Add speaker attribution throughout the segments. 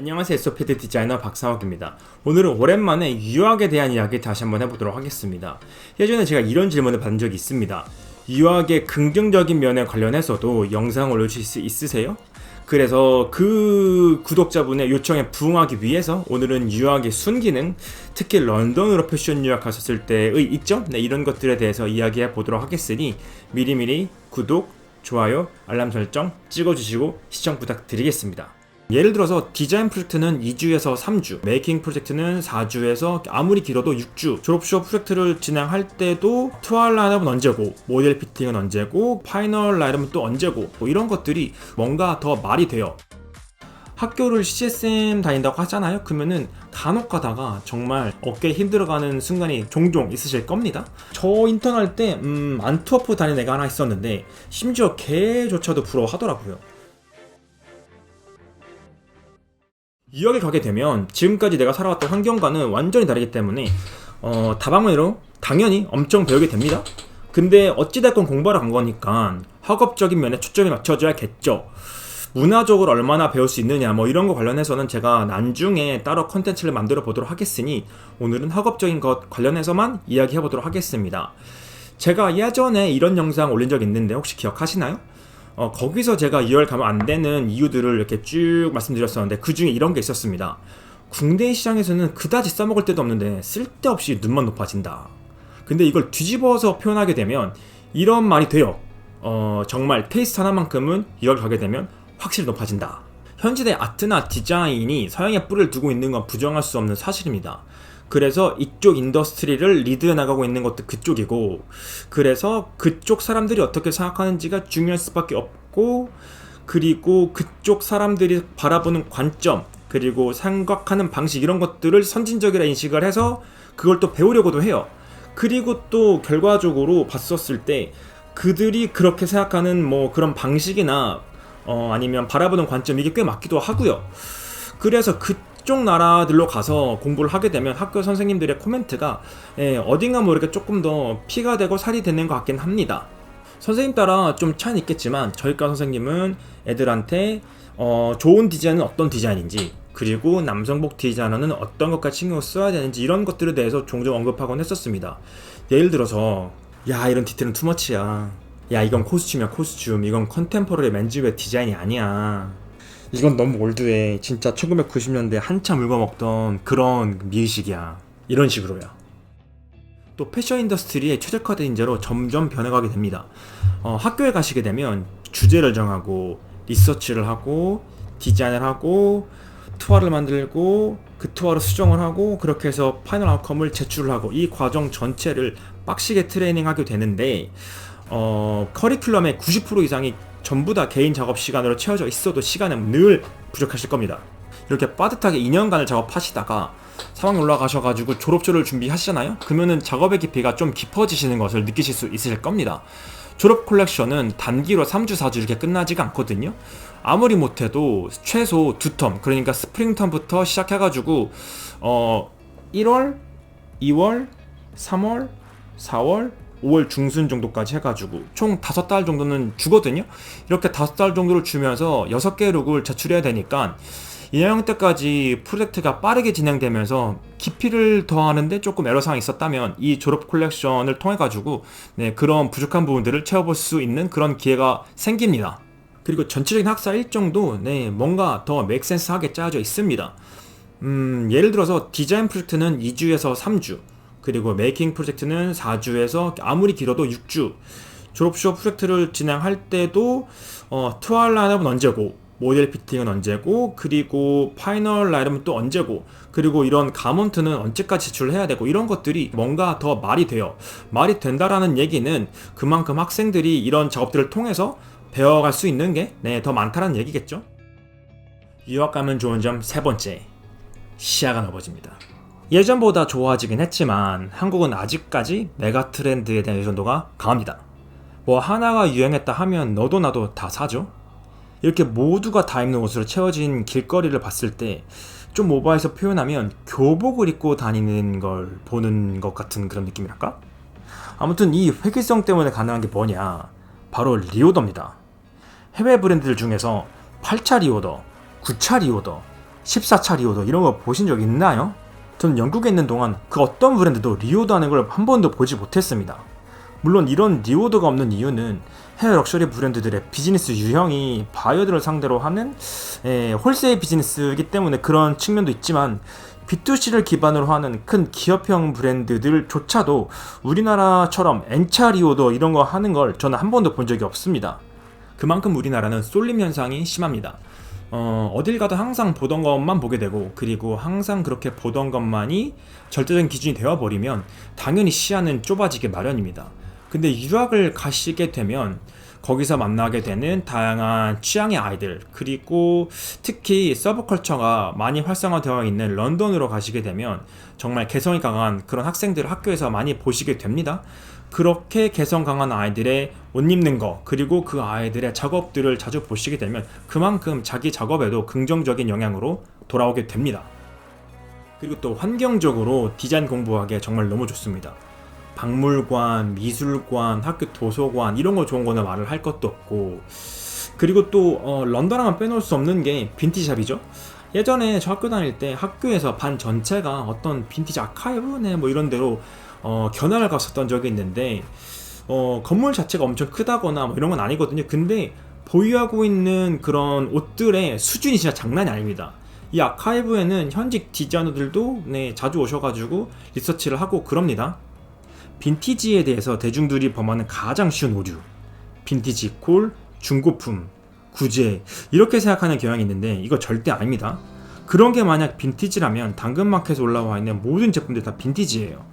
Speaker 1: 안녕하세요. 에소피드 디자이너 박상욱입니다. 오늘은 오랜만에 유학에 대한 이야기 다시 한번 해보도록 하겠습니다. 예전에 제가 이런 질문을 받은 적이 있습니다. 유학의 긍정적인 면에 관련해서도 영상 올려주실 수 있으세요? 그래서 그 구독자분의 요청에 부응하기 위해서 오늘은 유학의 순기능, 특히 런던으로 패션 유학하셨을 때의 이점, 네, 이런 것들에 대해서 이야기해 보도록 하겠으니 미리미리 구독, 좋아요, 알람 설정 찍어주시고 시청 부탁드리겠습니다. 예를 들어서 디자인 프로젝트는 2주에서 3주, 메이킹 프로젝트는 4주에서 아무리 길어도 6주, 졸업쇼 프로젝트를 진행할 때도 투알 라인업은 언제고, 모델 피팅은 언제고, 파이널 라인업은 또 언제고, 뭐 이런 것들이 뭔가 더 말이 돼요. 학교를 CSM 다닌다고 하잖아요? 그러면은 간혹 가다가 정말 어깨에 힘들어가는 순간이 종종 있으실 겁니다. 저 인턴할 때, 음, 안투워프 다니는 애가 하나 있었는데, 심지어 걔조차도 부러워하더라고요. 유학에 가게 되면 지금까지 내가 살아왔던 환경과는 완전히 다르기 때문에 어, 다방면으로 당연히 엄청 배우게 됩니다. 근데 어찌됐건 공부하러 간 거니까 학업적인 면에 초점이 맞춰져야겠죠. 문화적으로 얼마나 배울 수 있느냐 뭐 이런 거 관련해서는 제가 나중에 따로 컨텐츠를 만들어 보도록 하겠으니 오늘은 학업적인 것 관련해서만 이야기해 보도록 하겠습니다. 제가 예전에 이런 영상 올린 적 있는데 혹시 기억하시나요? 어, 거기서 제가 2월 가면 안 되는 이유들을 이렇게 쭉 말씀드렸었는데 그 중에 이런 게 있었습니다. 국내 시장에서는 그다지 써먹을 데도 없는데 쓸데없이 눈만 높아진다. 근데 이걸 뒤집어서 표현하게 되면 이런 말이 돼요. 어, 정말 테이스트 하나만큼은 이걸 가게 되면 확실히 높아진다. 현지의 아트나 디자인이 서양의 뿔을 두고 있는 건 부정할 수 없는 사실입니다. 그래서 이쪽 인더스트리를 리드해 나가고 있는 것도 그쪽이고 그래서 그쪽 사람들이 어떻게 생각하는지가 중요할 수밖에 없고 그리고 그쪽 사람들이 바라보는 관점 그리고 생각하는 방식 이런 것들을 선진적이라 인식을 해서 그걸 또 배우려고도 해요. 그리고 또 결과적으로 봤었을 때 그들이 그렇게 생각하는 뭐 그런 방식이나 어 아니면 바라보는 관점 이게 꽤 맞기도 하고요. 그래서 그 그쪽 나라들로 가서 공부를 하게 되면 학교 선생님들의 코멘트가 예, 어딘가 모르게 조금 더 피가 되고 살이 되는 것 같긴 합니다. 선생님 따라 좀 차이는 있겠지만 저희과 선생님은 애들한테 어, 좋은 디자인은 어떤 디자인인지 그리고 남성복 디자이너는 어떤 것까지 신경 써야 되는지 이런 것들에 대해서 종종 언급하곤 했었습니다. 예를 들어서 야 이런 디테일은 투머치야. 야 이건 코스튬이야 코스튬. 이건 컨템포러리 맨즈웨어 디자인이 아니야. 이건 너무 올드해. 진짜 1990년대 한참 울거먹던 그런 미의식이야. 이런 식으로요. 또 패션 인더스트리의 최적화된 인재로 점점 변해가게 됩니다. 어, 학교에 가시게 되면 주제를 정하고 리서치를 하고 디자인을 하고 투어를 만들고 그 투어를 수정을 하고 그렇게 해서 파이널 아웃컴을 제출을 하고 이 과정 전체를 빡시게 트레이닝하게 되는데 어, 커리큘럼의 90% 이상이 전부 다 개인 작업 시간으로 채워져 있어도 시간은 늘 부족하실 겁니다. 이렇게 빠듯하게 2년간을 작업하시다가 사망 올라가셔가지고 졸업조를 준비하시잖아요? 그러면은 작업의 깊이가 좀 깊어지시는 것을 느끼실 수 있으실 겁니다. 졸업 콜렉션은 단기로 3주, 4주 이렇게 끝나지가 않거든요. 아무리 못해도 최소 두 텀, 그러니까 스프링 텀부터 시작해가지고, 어, 1월, 2월, 3월, 4월, 5월 중순 정도까지 해가지고 총 5달 정도는 주거든요. 이렇게 5달 정도를 주면서 6개 룩을 제출해야 되니까 2학년 때까지 프로젝트가 빠르게 진행되면서 깊이를 더하는데 조금 애로사항이 있었다면 이 졸업 콜렉션을 통해 가지고 네, 그런 부족한 부분들을 채워볼 수 있는 그런 기회가 생깁니다. 그리고 전체적인 학사 일정도 네, 뭔가 더 맥센스하게 짜져 있습니다. 음, 예를 들어서 디자인 프로젝트는 2주에서 3주, 그리고 메이킹 프로젝트는 4주에서 아무리 길어도 6주. 졸업쇼 프로젝트를 진행할 때도 어, 투알 라인업은 언제고 모델 피팅은 언제고 그리고 파이널 라인업은 또 언제고 그리고 이런 가몬트는 언제까지 제출을 해야 되고 이런 것들이 뭔가 더 말이 돼요. 말이 된다라는 얘기는 그만큼 학생들이 이런 작업들을 통해서 배워갈 수 있는 게 네, 더 많다라는 얘기겠죠? 유학 가면 좋은 점 세 번째. 시야가 넓어집니다 예전보다 좋아지긴 했지만 한국은 아직까지 메가 트렌드에 대한 의존도가 강합니다. 뭐 하나가 유행했다 하면 너도 나도 다 사죠. 이렇게 모두가 다 입는 옷으로 채워진 길거리를 봤을 때 좀 오버해서 표현하면 교복을 입고 다니는 걸 보는 것 같은 그런 느낌이랄까? 아무튼 이 회귀성 때문에 가능한 게 뭐냐? 바로 리오더입니다. 해외 브랜드들 중에서 8차 리오더, 9차 리오더, 14차 리오더 이런 거 보신 적 있나요? 저는 영국에 있는 동안 그 어떤 브랜드도 리오더 하는 걸 한 번도 보지 못했습니다. 물론 이런 리오더가 없는 이유는 해외 럭셔리 브랜드들의 비즈니스 유형이 바이어들을 상대로 하는 에, 홀세일 비즈니스이기 때문에 그런 측면도 있지만 B2C를 기반으로 하는 큰 기업형 브랜드들조차도 우리나라처럼 N차 리오더 이런 거 하는 걸 저는 한 번도 본 적이 없습니다. 그만큼 우리나라는 쏠림 현상이 심합니다. 어, 어딜 가도 항상 보던 것만 보게 되고 그리고 항상 그렇게 보던 것만이 절대적인 기준이 되어버리면 당연히 시야는 좁아지게 마련입니다. 근데 유학을 가시게 되면 거기서 만나게 되는 다양한 취향의 아이들 그리고 특히 서브컬처가 많이 활성화되어 있는 런던으로 가시게 되면 정말 개성이 강한 그런 학생들을 학교에서 많이 보시게 됩니다. 그렇게 개성 강한 아이들의 옷 입는 거 그리고 그 아이들의 작업들을 자주 보시게 되면 그만큼 자기 작업에도 긍정적인 영향으로 돌아오게 됩니다. 그리고 또 환경적으로 디자인 공부하기에 정말 너무 좋습니다. 박물관, 미술관, 학교 도서관 이런 거 좋은 거는 말을 할 것도 없고 그리고 또 어, 런던 하면 빼놓을 수 없는 게 빈티지샵이죠. 예전에 저 학교 다닐 때 학교에서 반 전체가 어떤 빈티지 아카이브네 뭐 이런 데로 어, 견학을 갔었던 적이 있는데 어, 건물 자체가 엄청 크다거나 뭐 이런 건 아니거든요. 근데 보유하고 있는 그런 옷들의 수준이 진짜 장난이 아닙니다. 이 아카이브에는 현직 디자이너들도 네, 자주 오셔가지고 리서치를 하고 그럽니다. 빈티지에 대해서 대중들이 범하는 가장 쉬운 오류. 빈티지 콜, 중고품, 구제 이렇게 생각하는 경향이 있는데 이거 절대 아닙니다. 그런 게 만약 빈티지라면 당근마켓에 올라와 있는 모든 제품들 다 빈티지예요.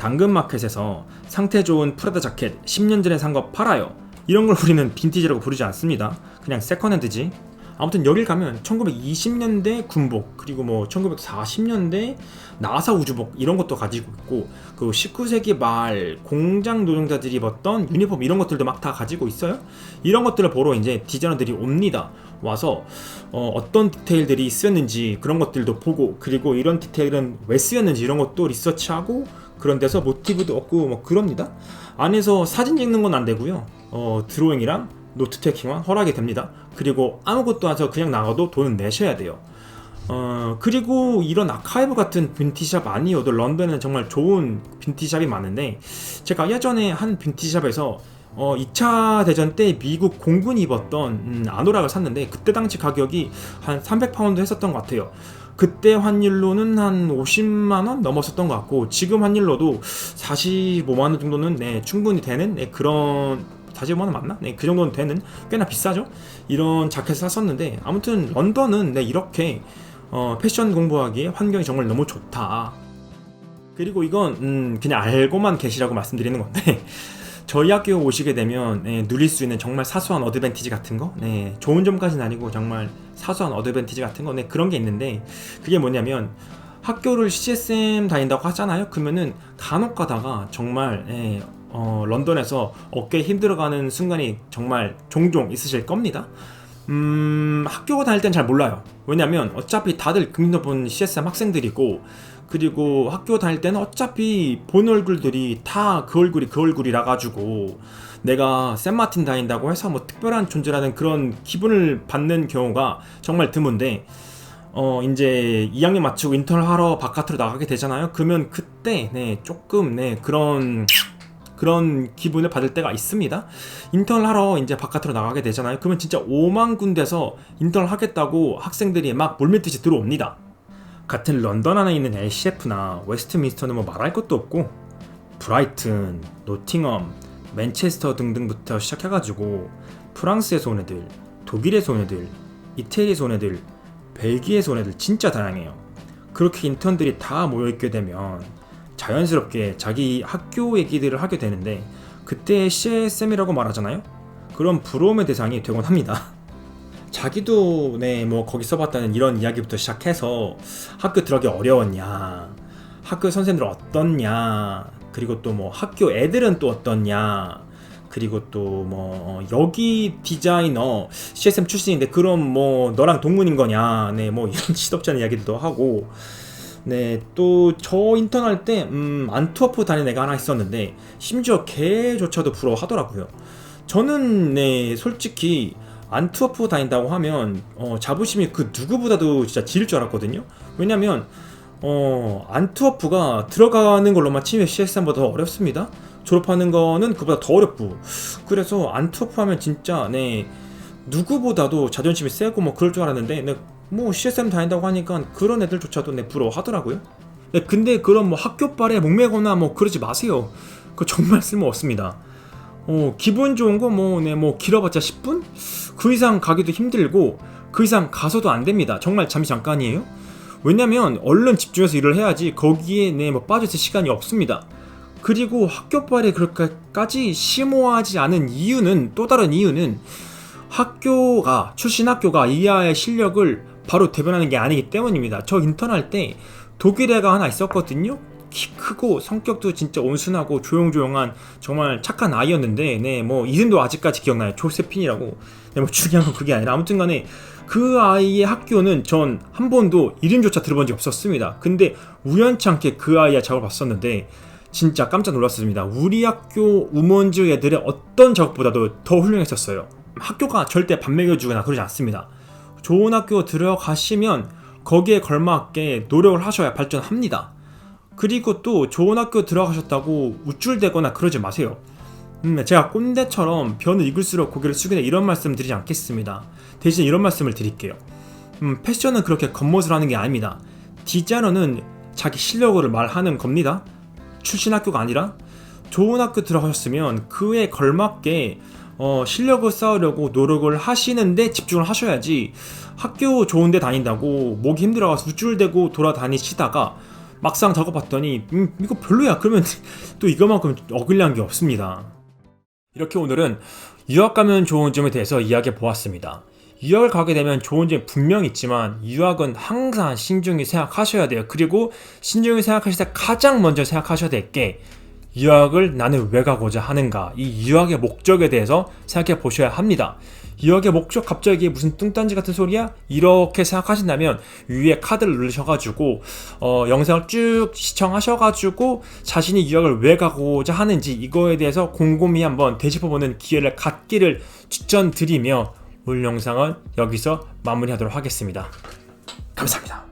Speaker 1: 당근마켓에서 상태 좋은 프라다 자켓 10년 전에 산 거 팔아요. 이런 걸 우리는 빈티지라고 부르지 않습니다. 그냥 세컨핸드지. 아무튼 여길 가면 1920년대 군복 그리고 뭐 1940년대 나사 우주복 이런 것도 가지고 있고 그 19세기 말 공장 노동자들이 입었던 유니폼 이런 것들도 막 다 가지고 있어요. 이런 것들을 보러 이제 디자이너들이 옵니다. 와서 어, 떤 디테일들이 쓰였는지 그런 것들도 보고 그리고 이런 디테일은 왜 쓰였는지 이런 것도 리서치하고 그런 데서 모티브도 얻고 뭐 그럽니다. 안에서 사진 찍는 건 안 되고요. 어, 드로잉이랑 노트 테킹만 허락이 됩니다. 그리고 아무것도 안 해서 그냥 나가도 돈은 내셔야 돼요. 어, 그리고 이런 아카이브 같은 빈티샵 아니어도 런던에는 정말 좋은 빈티샵이 많은데 제가 예전에 한 빈티샵에서 어, 2차 대전 때 미국 공군이 입었던 음, 아노락을 샀는데 그때 당시 가격이 한 300파운드 했었던 것 같아요. 그때 환율로는 한 50만 원 넘었었던 것 같고 지금 환율로도 45만 원 정도는 네, 충분히 되는 네, 그런 45만 원 맞나? 네, 그 정도는 되는 꽤나 비싸죠. 이런 자켓을 샀었는데 아무튼 런던은 네, 이렇게 어, 패션 공부하기에 환경이 정말 너무 좋다. 그리고 이건 음, 그냥 알고만 계시라고 말씀드리는 건데 저희 학교 오시게 되면 네, 누릴 수 있는 정말 사소한 어드밴티지 같은 거, 네, 좋은 점까지는 아니고 정말 사소한 어드밴티지 같은 거, 네, 그런 게 있는데 그게 뭐냐면 학교를 CSM 다닌다고 하잖아요. 그러면은 간혹 가다가 정말 예, 어, 런던에서 어깨 힘들어가는 순간이 정말 종종 있으실 겁니다. 음, 학교 다닐 땐 잘 몰라요. 왜냐면 어차피 다들 금융본 CSM 학생들이고 그리고 학교 다닐 때는 어차피 본 얼굴들이 다 그 얼굴이 그 얼굴이라 가지고 내가 샌마틴 다닌다고 해서 뭐 특별한 존재라는 그런 기분을 받는 경우가 정말 드문데 어 이제 2학년 마치고 인턴을 하러 바깥으로 나가게 되잖아요. 그러면 그때 네 조금 네 그런 그런 기분을 받을 때가 있습니다. 인턴을 하러 이제 바깥으로 나가게 되잖아요. 그러면 진짜 5만 군데서 인턴을 하겠다고 학생들이 막 몰밀듯이 들어옵니다. 같은 런던 안에 있는 LCF나 웨스트민스터는 뭐 말할 것도 없고 브라이튼, 노팅엄, 맨체스터 등등부터 시작해가지고 온 애들, 이태리에서 온 애들, 벨기에에서 온 애들 진짜 다양해요. 그렇게 인턴들이 다 모여있게 되면 자연스럽게 자기 학교 얘기들을 하게 되는데 그때 CSM이라고 말하잖아요. 그럼 부러움의 대상이 되곤 합니다. 자기도 네 뭐 거기 써봤다는 이런 이야기부터 시작해서 학교 들어가기 어려웠냐, 학교 선생님들 어떻냐, 그리고 또 뭐 학교 애들은 또 어떻냐, 그리고 또 뭐 여기 디자이너 CSM 출신인데 그럼 뭐 너랑 동문인 거냐, 네 뭐 이런 시덥지 않은 이야기도 하고. 네, 또 저 인턴 할 때, 음, 안투워프 다니는 애가 하나 있었는데, 심지어 걔조차도 부러워하더라고요. 저는, 네, 솔직히, 안트워프 다닌다고 하면 어, 자부심이 그 누구보다도 진짜 지릴 줄 알았거든요. 왜냐면 어, 안트워프가 들어가는 걸로만 치면 CSM보다 더 어렵습니다. 졸업하는 거는 그보다 더 어렵고 그래서 안트워프 하면 진짜 네 누구보다도 자존심이 세고 뭐 그럴 줄 알았는데 네, 뭐 CSM 다닌다고 하니까 그런 애들조차도 네 부러워하더라고요. 네, 근데 그런 뭐 학교발에 목매거나 뭐 그러지 마세요. 그거 정말 쓸모 없습니다. 어, 기분 좋은 거 뭐, 네, 뭐, 길어봤자 10분? 그 이상 가기도 힘들고, 그 이상 가서도 안 됩니다. 정말 잠시 잠깐이에요. 왜냐면, 얼른 집중해서 일을 해야지, 거기에, 네, 뭐, 빠져있을 시간이 없습니다. 그리고 학교발에 그렇게까지 심오하지 않은 이유는, 또 다른 이유는, 학교가, 출신 학교가 이하의 실력을 바로 대변하는 게 아니기 때문입니다. 저 인턴 할 때, 독일애가 하나 있었거든요? 키 크고 성격도 진짜 온순하고 조용조용한 정말 착한 아이였는데 네 뭐 이름도 아직까지 기억나요. 조세핀이라고. 네, 뭐 중요한 건 그게 아니라 아무튼간에 그 아이의 학교는 전 한 번도 이름조차 들어본 적이 없었습니다. 근데 우연찮게 그 아이의 작업을 봤었는데 진짜 깜짝 놀랐습니다. 우리 학교 우먼즈 애들의 어떤 작업보다도 더 훌륭했었어요. 학교가 절대 밥 먹여주거나 그러지 않습니다. 좋은 학교 들어가시면 거기에 걸맞게 노력을 하셔야 발전합니다 그리고 또 좋은 학교 들어가셨다고 우쭐대거나 그러지 마세요. 음, 제가 꼰대처럼 변을 익을수록 고개를 숙이는 이런 말씀 드리지 않겠습니다. 대신 이런 말씀을 드릴게요. 음, 패션은 그렇게 겉멋을 하는 게 아닙니다. 디자이너는 자기 실력을 말하는 겁니다. 출신 학교가 아니라 좋은 학교 들어가셨으면 그에 걸맞게 어, 실력을 쌓으려고 노력을 하시는데 집중을 하셔야지 학교 좋은데 다닌다고 목이 힘들어가서 우쭐대고 돌아다니시다가 막상 작업봤더니 음, 이거 별로야. 그러면 또 이거만큼 어글리한 게 없습니다. 이렇게 오늘은 유학 가면 좋은 점에 대해서 이야기해 보았습니다. 유학을 가게 되면 좋은 점이 분명 있지만 유학은 항상 신중히 생각하셔야 돼요. 그리고 신중히 생각하실 때 가장 먼저 생각하셔야 될 게 유학을 나는 왜 가고자 하는가. 이 유학의 목적에 대해서 생각해 보셔야 합니다 유학의 목적 갑자기 무슨 뚱딴지 같은 소리야? 이렇게 생각하신다면 위에 카드를 누르셔가지고 어, 영상을 쭉 시청하셔가지고 자신이 유학을 왜 가고자 하는지 이거에 대해서 곰곰이 한번 되짚어보는 기회를 갖기를 추천드리며 오늘 영상은 여기서 마무리하도록 하겠습니다. 감사합니다.